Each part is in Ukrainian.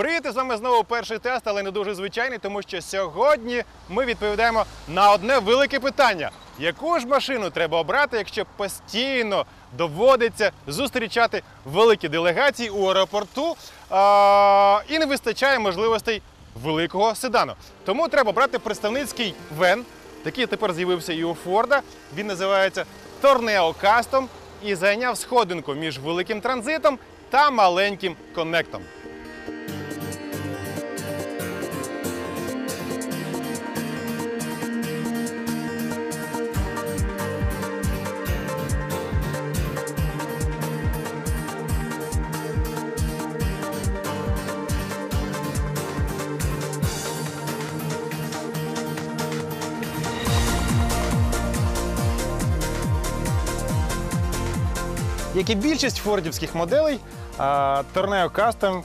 Привіт, з вами знову перший тест, але не дуже звичайний, тому що сьогодні ми відповідаємо на одне велике питання: яку ж машину треба обрати, якщо постійно доводиться зустрічати великі делегації у аеропорту а, і не вистачає можливостей великого седану. Тому треба брати представницький вен. Такий тепер з'явився і у Форда. Він називається Torneo Custom і зайняв сходинку між великим транзитом та маленьким коннектом. І більшість фордівських моделей, Torneo Custom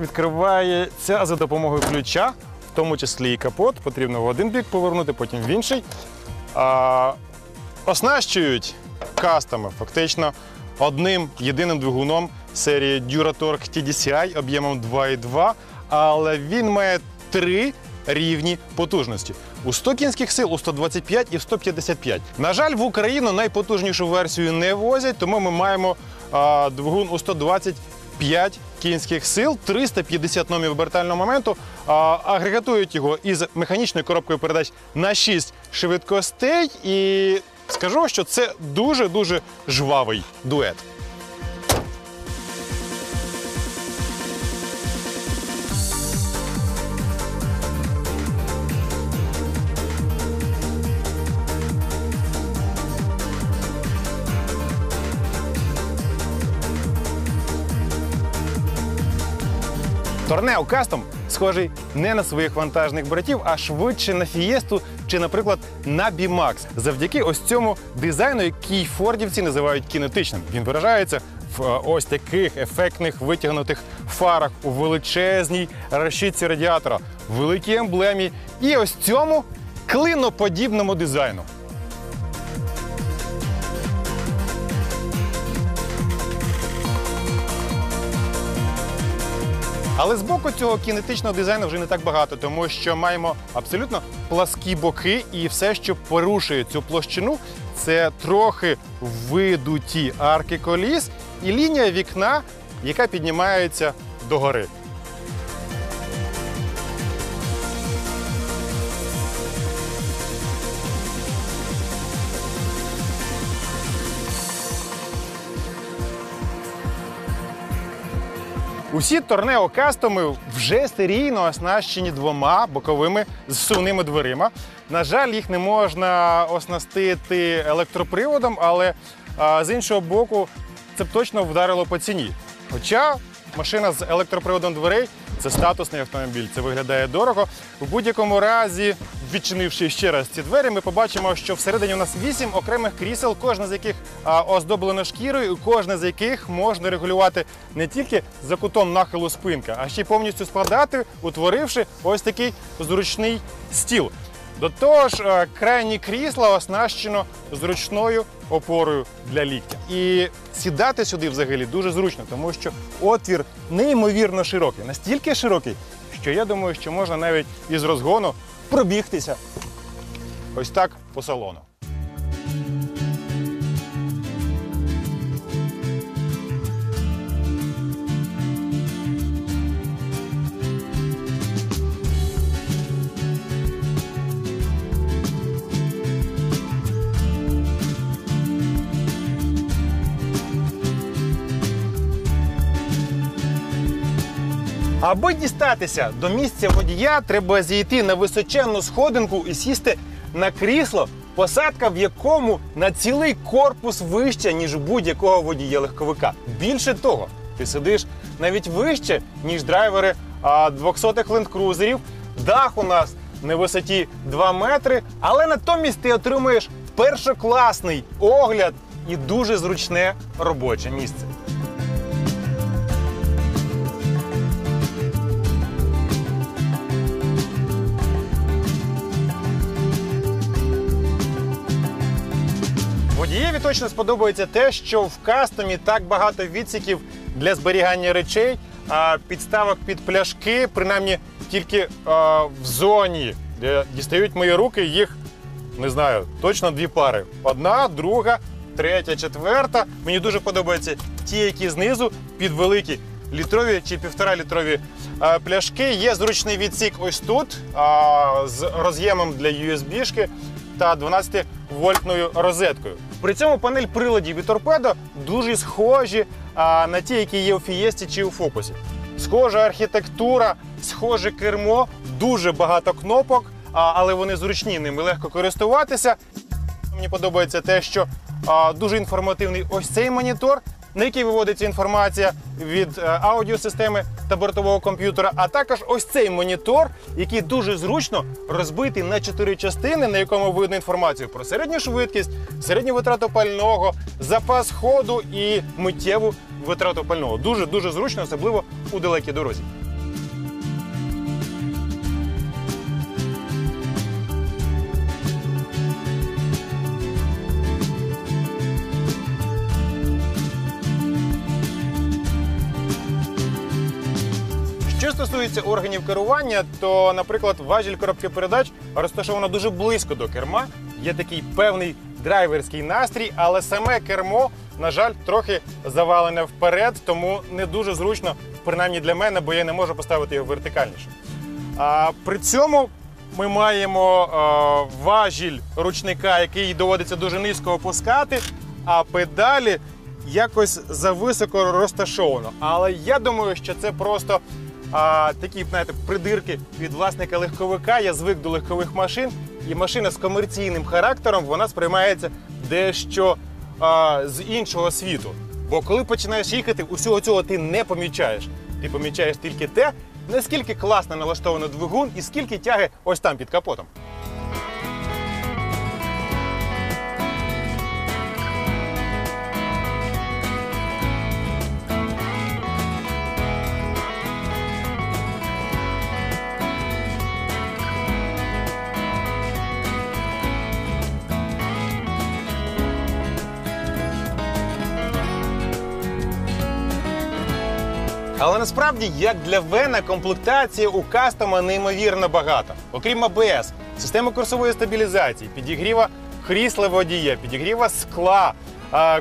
відкривається за допомогою ключа, в тому числі і капот. Потрібно в один бік повернути, потім в інший. Оснащують кастоми фактично одним єдиним двигуном серії Duratorq TDCI об'ємом 2,2, але він має три рівні потужності. У 100 кінських сил, у 125 і в 155. На жаль, в Україну найпотужнішу версію не возять, тому ми маємо а, двигун у 125 кінських сил, 350 номів обертального моменту. А, агрегатують його із механічною коробкою передач на 6 швидкостей. І скажу, що це дуже-дуже жвавий дует. Торнео Кастом схожий не на своїх вантажних братів, а швидше на фієсту чи, наприклад, на Бімакс. Завдяки ось цьому дизайну, який фордівці називають кінетичним. Він виражається в е, ось таких ефектних витягнутих фарах у величезній решітці радіатора, великій емблемі і ось цьому клиноподібному дизайну. Але з боку цього кінетичного дизайну вже не так багато, тому що маємо абсолютно пласкі боки, і все, що порушує цю площину, це трохи видуті арки коліс і лінія вікна, яка піднімається догори. Усі торнео кастоми вже серійно оснащені двома боковими зсувними дверима. На жаль, їх не можна оснастити електроприводом, але а, з іншого боку, це б точно вдарило по ціні. Хоча машина з електроприводом дверей це статусний автомобіль, це виглядає дорого. У будь-якому разі, відчинивши ще раз ці двері, ми побачимо, що всередині у нас вісім окремих крісел, кожне з яких оздоблено шкірою, кожне з яких можна регулювати не тільки за кутом нахилу спинка, а ще й повністю складати, утворивши ось такий зручний стіл. До того ж, крайні крісла оснащено зручною опорою для ліктя. І сідати сюди взагалі дуже зручно, тому що отвір неймовірно широкий, настільки широкий, що я думаю, що можна навіть із розгону пробігтися ось так по салону. Аби дістатися до місця водія, треба зійти на височенну сходинку і сісти на крісло, посадка в якому на цілий корпус вища, ніж будь-якого водія легковика. Більше того, ти сидиш навіть вище, ніж драйвери а, 200-х лендкрузерів. Дах у нас на висоті 2 метри, але натомість ти отримуєш першокласний огляд і дуже зручне робоче місце. Водієві точно сподобається те, що в кастомі так багато відсіків для зберігання речей, а, підставок під пляшки, принаймні тільки а, в зоні, де дістають мої руки, їх не знаю, точно дві пари. Одна, друга, третя, четверта. Мені дуже подобаються ті, які знизу під великі літрові чи півтора літрові а, пляшки. Є зручний відсік ось тут а, з роз'ємом для USB-шки та 12-вольтною розеткою. При цьому панель приладів від торпедо дуже схожі а, на ті, які є у Фієсті чи у Фокусі. Схожа архітектура, схоже кермо, дуже багато кнопок, а, але вони зручні, ними легко користуватися. Мені подобається те, що а, дуже інформативний ось цей монітор, на який виводиться інформація від е, аудіосистеми та бортового комп'ютера, а також ось цей монітор, який дуже зручно розбитий на чотири частини, на якому видно інформацію про середню швидкість, середню витрату пального, запас ходу і миттєву витрату пального. Дуже дуже зручно, особливо у далекій дорозі. Що стосується органів керування, то, наприклад, важіль коробки передач розташовано дуже близько до керма. Є такий певний драйверський настрій, але саме кермо, на жаль, трохи завалене вперед, тому не дуже зручно, принаймні для мене, бо я не можу поставити його вертикальніше. А, при цьому ми маємо е, важіль ручника, який доводиться дуже низько опускати, а педалі якось зависоко розташовано. Але я думаю, що це просто а, такі знаєте, придирки від власника легковика. Я звик до легкових машин, і машина з комерційним характером вона сприймається дещо а, з іншого світу. Бо коли починаєш їхати, усього цього ти не помічаєш. Ти помічаєш тільки те, наскільки класно налаштований двигун і скільки тяги ось там під капотом. Але насправді, як для Вена, комплектації у кастома неймовірно багато. Окрім АБС, системи курсової стабілізації, підігріва крісла водія, підігріва скла,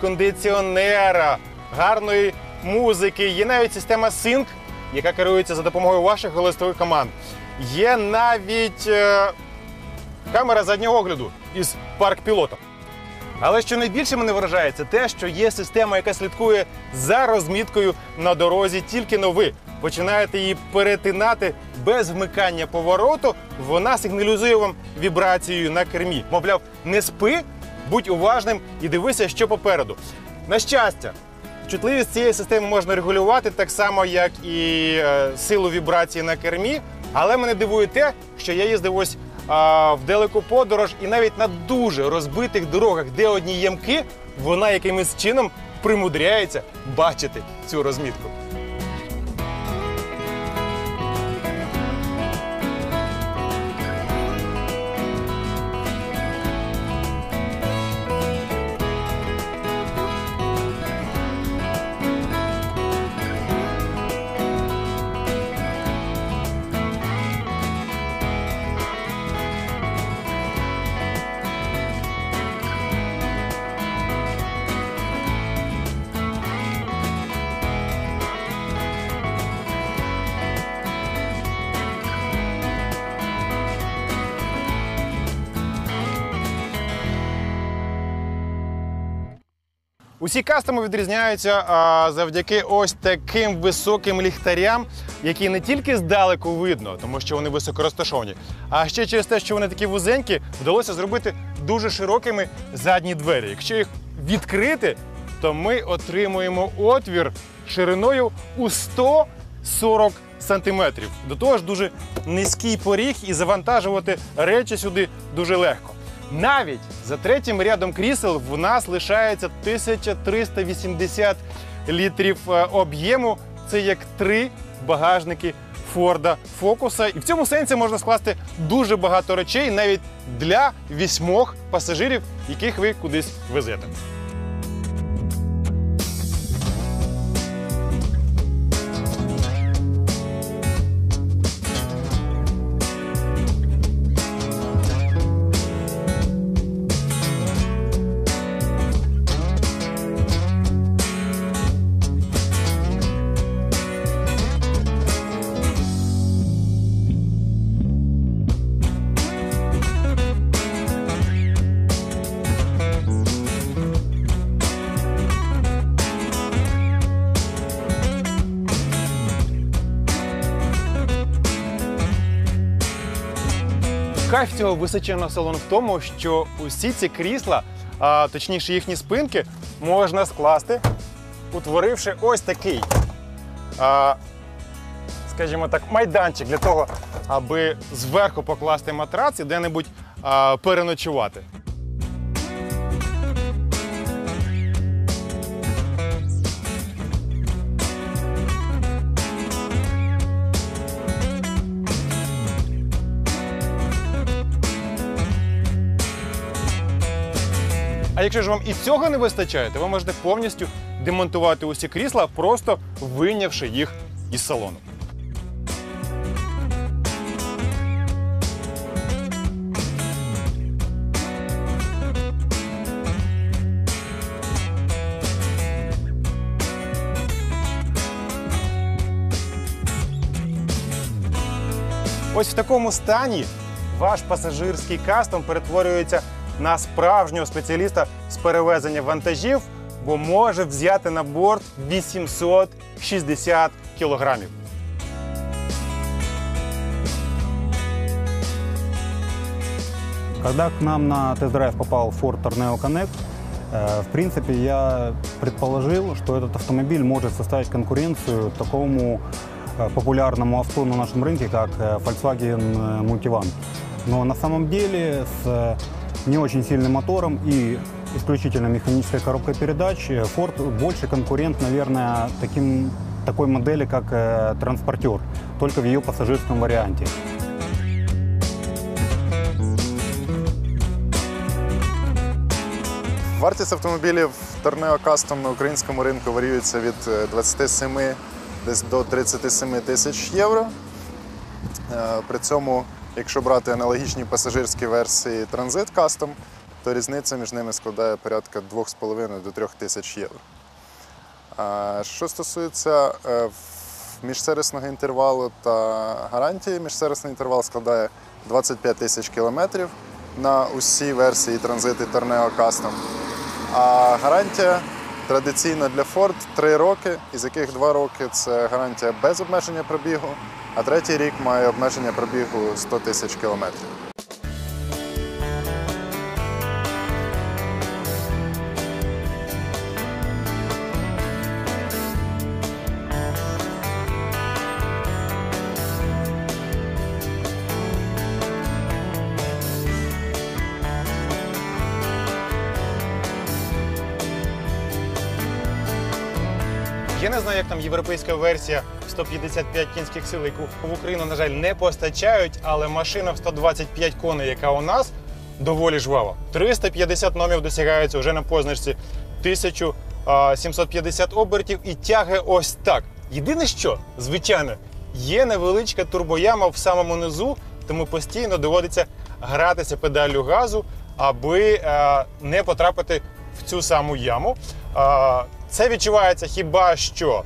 кондиціонера, гарної музики. Є навіть система Sync, яка керується за допомогою ваших голосових команд. Є навіть е, камера заднього огляду із парк пілотом. Але що найбільше мене вражає, це те, що є система, яка слідкує за розміткою на дорозі. Тільки но ви починаєте її перетинати без вмикання повороту. Вона сигналізує вам вібрацією на кермі. Мовляв, не спи, будь уважним і дивися, що попереду. На щастя, чутливість цієї системи можна регулювати так само, як і е, силу вібрації на кермі. Але мене дивує те, що я їздив ось а, в далеку подорож, і навіть на дуже розбитих дорогах, де одні ямки, вона якимось чином примудряється бачити цю розмітку. Усі кастоми відрізняються а, завдяки ось таким високим ліхтарям, які не тільки здалеку видно, тому що вони високо розташовані, а ще через те, що вони такі вузенькі, вдалося зробити дуже широкими задні двері. Якщо їх відкрити, то ми отримуємо отвір шириною у 140 сантиметрів. До того ж, дуже низький поріг і завантажувати речі сюди дуже легко. Навіть за третім рядом крісел в нас лишається 1380 літрів е, об'єму. Це як три багажники Форда Фокуса. І в цьому сенсі можна скласти дуже багато речей навіть для вісьмох пасажирів, яких ви кудись везете. Кайф цього височеного салону в тому, що усі ці крісла, а точніше їхні спинки, можна скласти, утворивши ось такий, а, скажімо так, майданчик для того, аби зверху покласти матрац і де-небудь переночувати. А якщо ж вам і цього не вистачає, то ви можете повністю демонтувати усі крісла, просто вийнявши їх із салону. Ось в такому стані ваш пасажирський кастом перетворюється на справжнього спеціаліста з перевезення вантажів, бо може взяти на борт 860 кілограмів. Когда к нам на тест-драйв попал Ford Tornado Connect, э, в принципе, я предположил, что этот автомобиль может составить конкуренцию такому э, популярному авто на нашем рынке, как э, Volkswagen э, Multivan. Но на самом деле с э, не очень сильным мотором и исключительно механической коробкой передач э, Ford больше конкурент, наверное, таким, такой модели, как э, Транспортер, только в ее пассажирском варианте. Вартість автомобілів Torneo Custom на українському ринку варіюється від е, 27 десь до 37 тисяч євро. Е, При цьому, якщо брати аналогічні пасажирські версії Transit Custom, то різниця між ними складає порядка 2,5 до 3 тисяч євро. Що стосується е, міжсервісного інтервалу та гарантії, міжсервісний інтервал складає 25 тисяч кілометрів на усі версії і Torneo Custom. А гарантія традиційна для Ford 3 роки, із яких 2 роки це гарантія без обмеження пробігу, а третій рік має обмеження пробігу 100 тисяч кілометрів. Європейська версія 155 кінських сил, яку в Україну, на жаль, не постачають, але машина в 125 коней, яка у нас, доволі жвава. 350 номів досягається вже на позначці 1750 обертів і тяги ось так. Єдине що, звичайно, є невеличка турбояма в самому низу, тому постійно доводиться гратися педаллю газу, аби е, не потрапити в цю саму яму. Е, це відчувається хіба що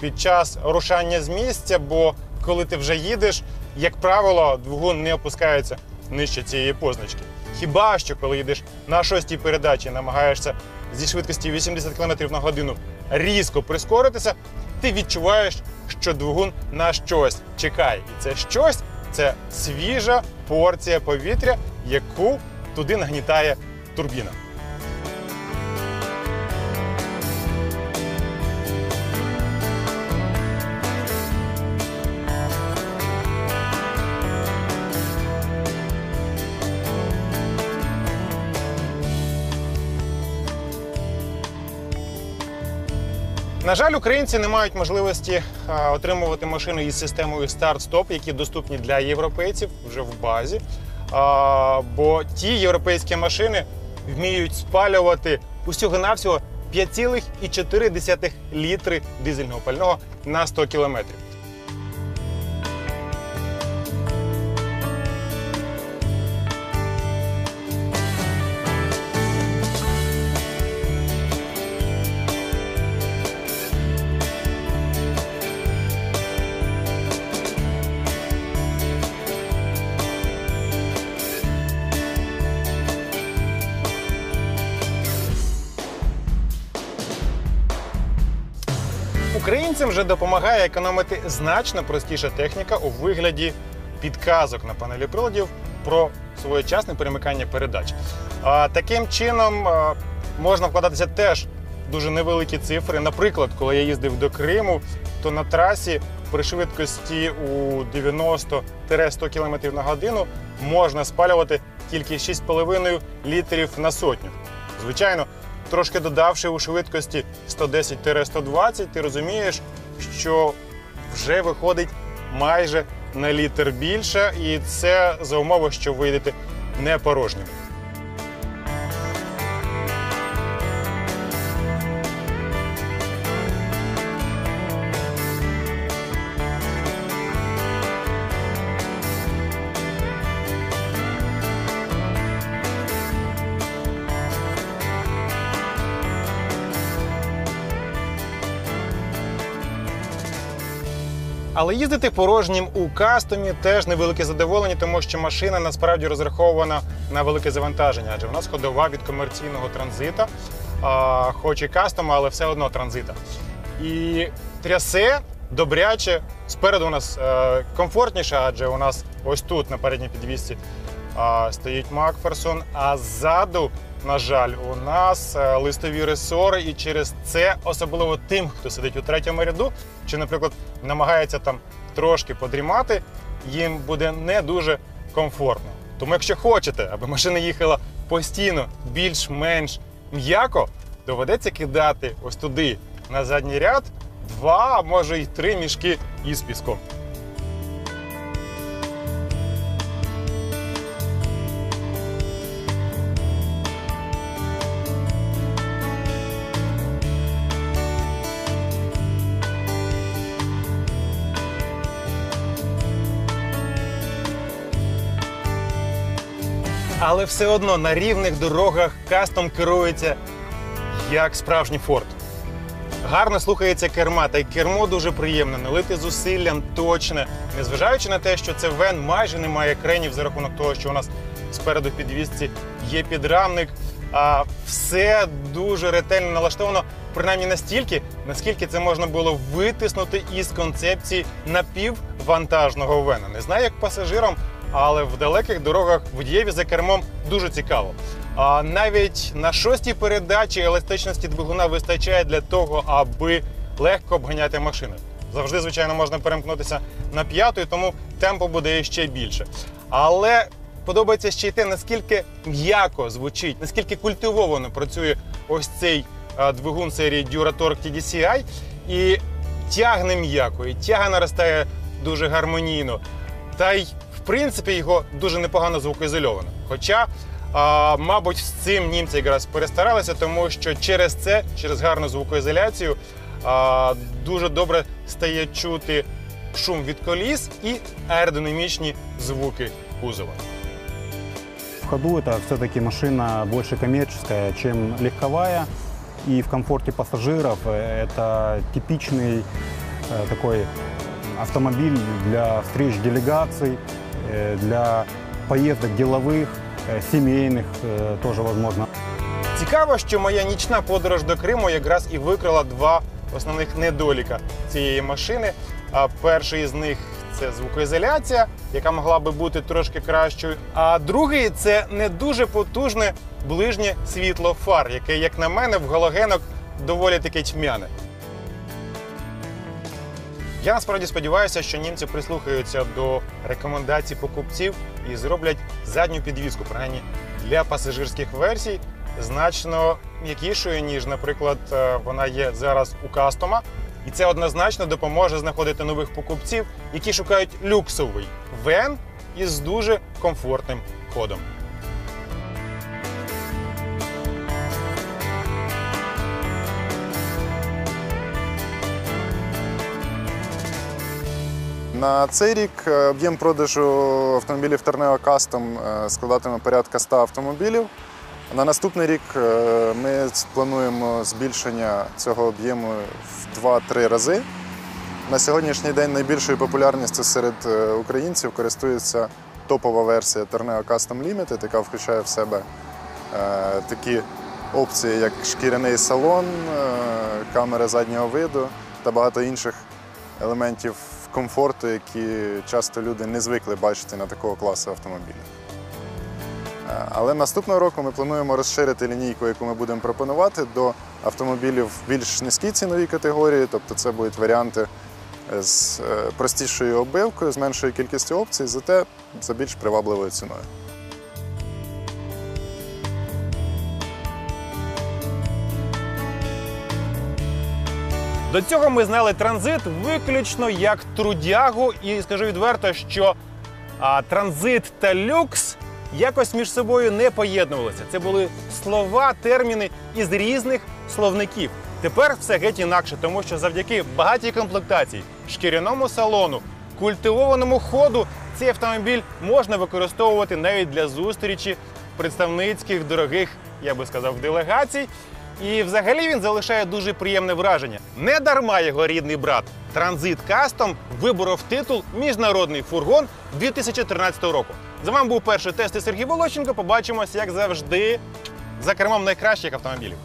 під час рушання з місця, бо коли ти вже їдеш, як правило, двигун не опускається нижче цієї позначки. Хіба що коли їдеш на шостій передачі, намагаєшся зі швидкості 80 км на годину різко прискоритися, ти відчуваєш, що двигун на щось чекає. І це щось це свіжа порція повітря, яку туди нагнітає турбіна. На жаль, українці не мають можливості отримувати машини із системою старт-стоп, які доступні для європейців вже в базі. Бо ті європейські машини вміють спалювати усього-навсього 5,4 літри дизельного пального на 100 кілометрів. Українцям вже допомагає економити значно простіша техніка у вигляді підказок на панелі приладів про своєчасне перемикання передач. А, таким чином можна вкладатися теж дуже невеликі цифри. Наприклад, коли я їздив до Криму, то на трасі при швидкості у 90-100 км на годину можна спалювати тільки 6,5 літрів на сотню. Звичайно, трошки додавши у швидкості 110-120, ти розумієш, що вже виходить майже на літр більше, і це за умови, що вийдете не порожніми. Але їздити порожнім у кастомі теж невелике задоволення, тому що машина насправді розрахована на велике завантаження, адже в нас ходова від комерційного транзита, хоч і кастом, але все одно транзита. І трясе добряче. Спереду у нас е, комфортніше, адже у нас ось тут на передній підвісці стоїть Макферсон, а ззаду, на жаль, у нас е, листові ресори, і через це особливо тим, хто сидить у третьому ряду, чи, наприклад, намагається там трошки подрімати, їм буде не дуже комфортно. Тому, якщо хочете, аби машина їхала постійно більш-менш м'яко, доведеться кидати ось туди на задній ряд два, може й три мішки із піском. Але все одно на рівних дорогах кастом керується як справжній форт. Гарно слухається керма, та й кермо дуже приємне, налите зусиллям точне, незважаючи на те, що це вен майже не має кренів за рахунок того, що у нас спереду в підвісці є підрамник. А все дуже ретельно налаштовано, принаймні настільки, наскільки це можна було витиснути із концепції напіввантажного вена. Не знаю, як пасажирам, але в далеких дорогах водієві за кермом дуже цікаво. А навіть на шостій передачі еластичності двигуна вистачає для того, аби легко обганяти машини. Завжди, звичайно, можна перемкнутися на п'яту, і тому темпу буде ще більше. Але подобається ще й те, наскільки м'яко звучить, наскільки культивовано працює ось цей двигун серії Duratorq TDCi. І тягне м'яко, і тяга наростає дуже гармонійно. Та й в принципі його дуже непогано звукоізольовано. Хоча, а, мабуть, з цим німці якраз перестаралися, тому що через це, через гарну звукоізоляцію, а, дуже добре стає чути шум від коліс і аеродинамічні звуки кузова. В ходу это все-таки машина больше коммерческая, чем легковая. И в комфорте пассажиров э, это типичный э, такой автомобиль для встреч делегаций, э, для поездок деловых, э, семейных э, тоже возможно. Цікаво, що моя нічна подорож до Криму якраз і викрила два основних недоліка цієї машини. А перший з них це звукоізоляція, яка могла би бути трошки кращою. А другий це не дуже потужне ближнє світло фар, яке, як на мене, в галогенок доволі таки тьмяне. Я насправді сподіваюся, що німці прислухаються до рекомендацій покупців і зроблять задню підвіску, принаймні для пасажирських версій, значно м'якішою, ніж, наприклад, е, вона є зараз у кастома. І це однозначно допоможе знаходити нових покупців, які шукають люксовий вен із дуже комфортним ходом. На цей рік е, об'єм продажу автомобілів Торнео Кастом е, складатиме порядка 100 автомобілів. На наступний рік е, ми плануємо збільшення цього об'єму в 2-3 рази. На сьогоднішній день найбільшою популярністю серед українців користується топова версія Torneo Custom Limited, яка включає в себе такі опції, як шкіряний салон, камери заднього виду та багато інших елементів комфорту, які часто люди не звикли бачити на такого класу автомобіля. Е, Але наступного року ми плануємо розширити лінійку, яку ми будемо пропонувати до автомобілів в більш низькій ціновій категорії, тобто це будуть варіанти з е, простішою оббивкою, з меншою кількістю опцій, зате за більш привабливою ціною. До цього ми знали транзит виключно як трудягу, і скажу відверто, що а, транзит та люкс якось між собою не поєднувалися. Це були слова, терміни із різних словників. Тепер все геть інакше, тому що завдяки багатій комплектації, шкіряному салону, культивованому ходу цей автомобіль можна використовувати навіть для зустрічі представницьких дорогих, я би сказав, делегацій. І взагалі він залишає дуже приємне враження. Не дарма його рідний брат Транзит Кастом виборов титул Міжнародний фургон 2013 року. За вами був перший тест і Сергій Волощенко. Побачимось, як завжди, за кермом найкращих автомобілів.